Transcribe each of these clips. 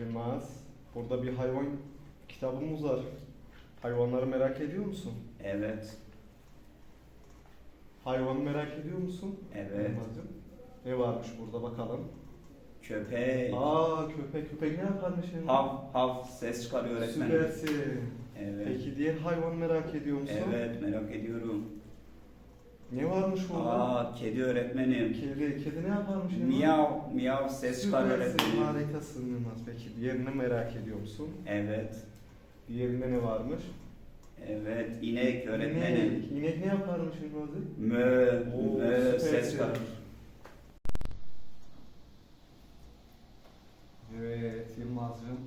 Yılmaz. Burada bir hayvan kitabımız var. Hayvanları merak ediyor musun? Evet. Hayvanı merak ediyor musun? Evet. Yılmaz'cığım? Ne varmış burada bakalım. Köpek. Aa köpek köpek ne yaparmış yani? Hav hav ses çıkarıyor öğretmenim. Süpersin. Evet. Peki diğer hayvan merak ediyor musun? Evet merak ediyorum. Ne varmış burada? Aa kedi öğretmenim. Kedi, kedi ne yaparmış? Miyav miyav ses Süpersin, öğretmenim. harikasın Yılmaz. Peki diğerini merak ediyor musun? Evet. Diğerinde ne varmış? Evet inek öğretmenim. İnek, inek ne yaparmış Yılmaz'ı? Mö Oo, mö ses çıkarır. Evet Yılmaz'cığım.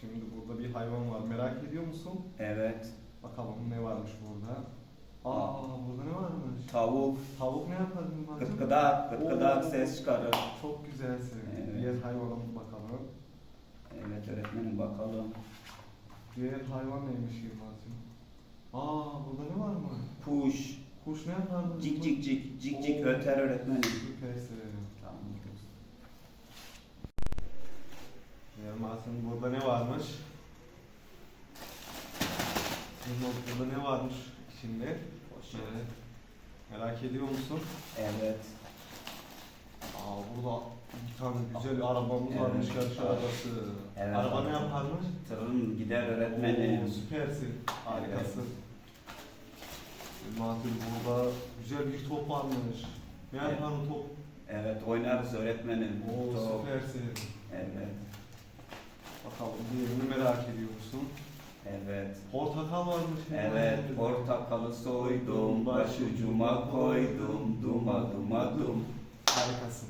Şimdi burada bir hayvan var. Merak ediyor musun? Evet. Bakalım ne varmış burada. Aa burada ne varmış? Tavuk Tavuk ne yapar Yılmaz'cığım? gıtkıdak gıtkıdak Oo. ses çıkarır. Çok güzelsin. Evet. Diğer hayvana bakalım. Evet öğretmenim bakalım. Diğer hayvan neymiş Yılmaz'cığım? Aa burada ne var mı? Kuş Kuş ne yapar? cik cik cik cik cik Oo. öter öğretmenim. Süpersin. Tamam. Yılmaz'ın burada ne varmış? Yılmaz burada ne varmış içinde? Evet. Merak ediyor musun? Evet. Aa burada bir tane güzel arabamız Evet. varmış yarış arabası. Evet. Araba ne yaparmış? Tırın gider Oo, öğretmenim. süpersin. Harikasın. Yılmaz'ın burada güzel bir top varmış. Ne Evet. yapar o top? Evet oynarız öğretmenim. Oo Top. süpersin. Evet. Bakalım diğerini merak ediyor musun? Evet. Portakal varmış. Evet, portakalı soydum, başucuma koydum, duma duma dum. Harikasın.